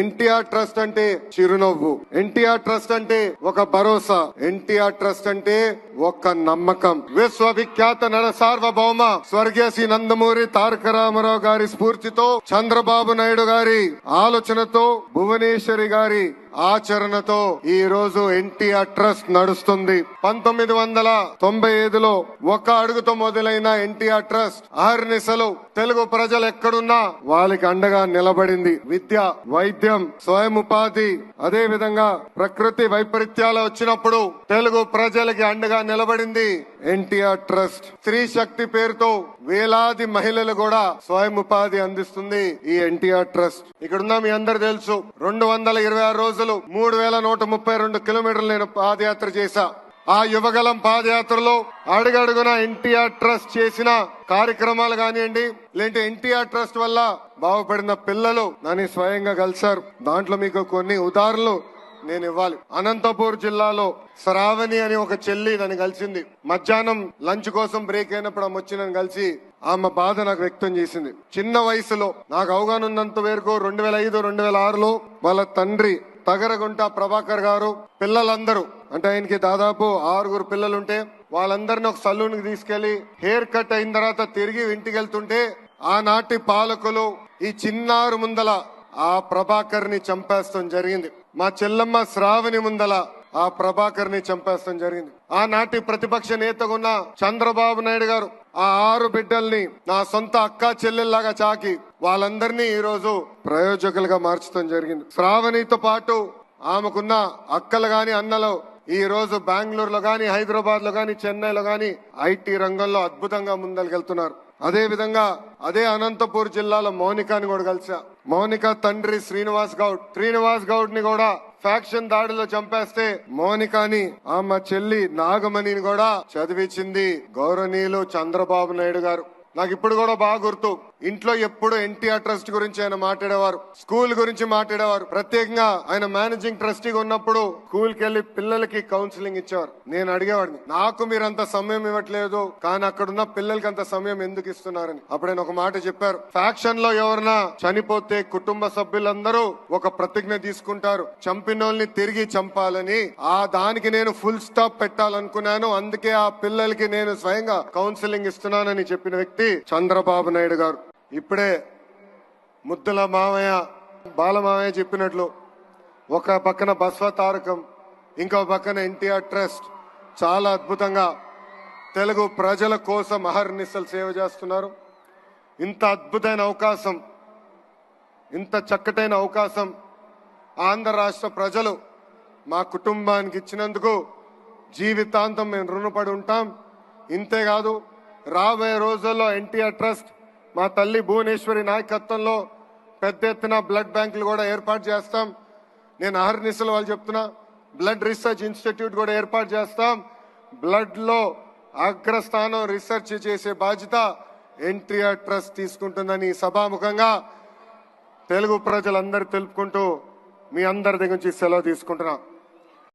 NTR trust అంటే చిరునవ్వు. NTR trust అంటే ఒక భరోసా. ఎన్టీఆర్ ట్రస్ట్ అంటే ఒక నమ్మకం. విశ్వవిఖ్యాత నడ సార్వభౌమ స్వర్గీయ శ్రీ నందమూరి తారక రామారావు గారి స్ఫూర్తితో చంద్రబాబు నాయుడు గారి ఆలోచనతో భువనేశ్వరి గారి ఆచరణతో ఈ రోజు ఎన్టీఆర్ ట్రస్ట్ నడుస్తుంది. పంతొమ్మిది వందల తొంభై ఐదులో ఒక్క అడుగుతో మొదలైన ఎన్టీఆర్ ట్రస్ట్ అహర్నిశలు తెలుగు ప్రజలు ఎక్కడున్నా వాళ్ళకి అండగా నిలబడింది. విద్య వైద్యం స్వయం ఉపాధి అదే విధంగా ప్రకృతి వైపరీత్యాలు వచ్చినప్పుడు తెలుగు ప్రజలకి అండగా నిలబడింది. ఎన్టీఆర్ ట్రస్ట్ స్త్రీ శక్తి పేరుతో వేలాది మహిళలు కూడా స్వయం ఉపాధి అందిస్తుంది ఈ ఎన్టీఆర్ ట్రస్ట్. ఇక్కడున్న మీ అందరు తెలుసు రెండు వందల ఇరవై ఆరు రోజులు మూడు వేల నూట ముప్పై రెండు కిలోమీటర్లు నేను పాదయాత్ర చేశా. ఆ యువగలం పాదయాత్రలో అడుగడుగున ఎన్టీఆర్ ట్రస్ట్ చేసిన కార్యక్రమాలు కానివ్వండి లేదంటే ఎన్టీఆర్ ట్రస్ట్ వల్ల బాగుపడిన పిల్లలు నన్ను స్వయంగా కలిశారు. దాంట్లో మీకు కొన్ని ఉదాహరణలు నేను ఇవ్వాలి. అనంతపూర్ జిల్లాలో శ్రావణి అని ఒక చెల్లి నన్ను కలిసింది. మధ్యాహ్నం లంచ్ కోసం బ్రేక్ అయినప్పుడు ఆమె వచ్చి నన్ను కలిసి ఆమె బాధ నాకు వ్యక్తం చేసింది. చిన్న వయసులో నాకు అవగాహన ఉన్నంత వరకు రెండు వేల ఐదు రెండు వేల ఆరులో వాళ్ళ తండ్రి తగరగుంట ప్రభాకర్ గారు పిల్లలందరూ అంటే ఆయనకి దాదాపు ఆరుగురు పిల్లలుంటే వాళ్ళందరిని ఒక సలూన్కి తీసుకెళ్ళి హెయిర్ కట్ అయిన తర్వాత తిరిగి ఇంటికి వెళ్తుంటే ఆనాటి పాలకులు ఈ చిన్నారు ముందల ఆ ప్రభాకర్ని చంపేస్తాం జరిగింది. మా చెల్లమ్మ శ్రావణి ముందల ఆ ప్రభాకర్ని చంపేస్తాం జరిగింది. ఆనాటి ప్రతిపక్ష నేతగున్న చంద్రబాబు నాయుడు గారు ఆ ఆరు బిడ్డల్ని నా సొంత అక్క చెల్లెల్లాగా చాకి వాళ్ళందరినీ ఈ రోజు ప్రయోజకులుగా మార్చడం జరిగింది. శ్రావణితో పాటు ఆమెకున్న అక్కలు గాని అన్నలు ఈ రోజు బెంగళూరులో గాని హైదరాబాద్లో గాని చెన్నైలో గాని ఐటీ రంగంలో అద్భుతంగా ముందరికెళ్తున్నారు అదే విధంగా అదే అనంతపూర్ జిల్లాలో మౌనికాని కూడా కలిసా మౌనిక తండ్రి శ్రీనివాస్ గౌడ్. శ్రీనివాస్ గౌడ్ని కూడా ఫ్యాక్షన్ దాడిలో చంపేస్తే మౌనికాని ఆమె చెల్లి నాగమణిని కూడా చదివించింది గౌరవనీయులు చంద్రబాబు నాయుడు గారు. నాకు ఇప్పుడు కూడా బాగా గుర్తు. ఇంట్లో ఎప్పుడు ఎన్టీఆర్ ట్రస్ట్ గురించి ఆయన మాట్లాడేవారు. స్కూల్ గురించి మాట్లాడేవారు. ప్రత్యేకంగా ఆయన మేనేజింగ్ ట్రస్టీగా ఉన్నప్పుడు స్కూల్కి వెళ్ళి పిల్లలకి కౌన్సిలింగ్ ఇచ్చేవారు. నేను అడిగేవాడిని నాకు మీరు అంత సమయం ఇవ్వట్లేదు కానీ అక్కడ ఉన్న పిల్లలకి అంత సమయం ఎందుకు ఇస్తున్నారని? అప్పుడు ఆయన ఒక మాట చెప్పారు. ఫ్యాక్షన్లో ఎవరన్నా చనిపోతే కుటుంబ సభ్యులందరూ ఒక ప్రతిజ్ఞ తీసుకుంటారు. చంపినోల్ని తిరిగి చంపాలని. ఆ దానికి నేను ఫుల్ స్టాప్ పెట్టాలనుకున్నాను. అందుకే ఆ పిల్లలకి నేను స్వయంగా కౌన్సిలింగ్ ఇస్తున్నానని చెప్పిన వ్యక్తి చంద్రబాబు నాయుడు గారు. ఇప్పుడే ముద్దుల మామయ్య బాలమామయ్య చెప్పినట్లు ఒక పక్కన బస్వ తారకం ఇంకో పక్కన ఎన్టీఆర్ ట్రస్ట్ చాలా అద్భుతంగా తెలుగు ప్రజల కోసం అహర్నిశలు సేవ చేస్తున్నారు. ఇంత అద్భుతమైన అవకాశం ఇంత చక్కటైన అవకాశం ఆంధ్ర రాష్ట్ర ప్రజలు మా కుటుంబానికి ఇచ్చినందుకు జీవితాంతం మేము రుణపడి ఉంటాం. ఇంతేకాదు రాబోయే రోజుల్లో ఎన్టీఆర్ ట్రస్ట్ మా తల్లి భువనేశ్వరి నాయకత్వంలో పెద్ద ఎత్తున బ్లడ్ బ్యాంకులు కూడా ఏర్పాటు చేస్తాం. నేను అహర్నిశలు వాళ్ళు చెప్తున్నా బ్లడ్ రీసెర్చ్ ఇన్స్టిట్యూట్ కూడా ఏర్పాటు చేస్తాం. బ్లడ్లో అగ్రస్థానం రీసెర్చ్ చేసే బాధ్యత ఎన్టీఆర్ ట్రస్ట్ తీసుకుంటుందని సభాముఖంగా తెలుగు ప్రజలందరూ తెలుపుకుంటూ మీ అందరి దగ్గర నుంచి సెలవు తీసుకుంటున్నాను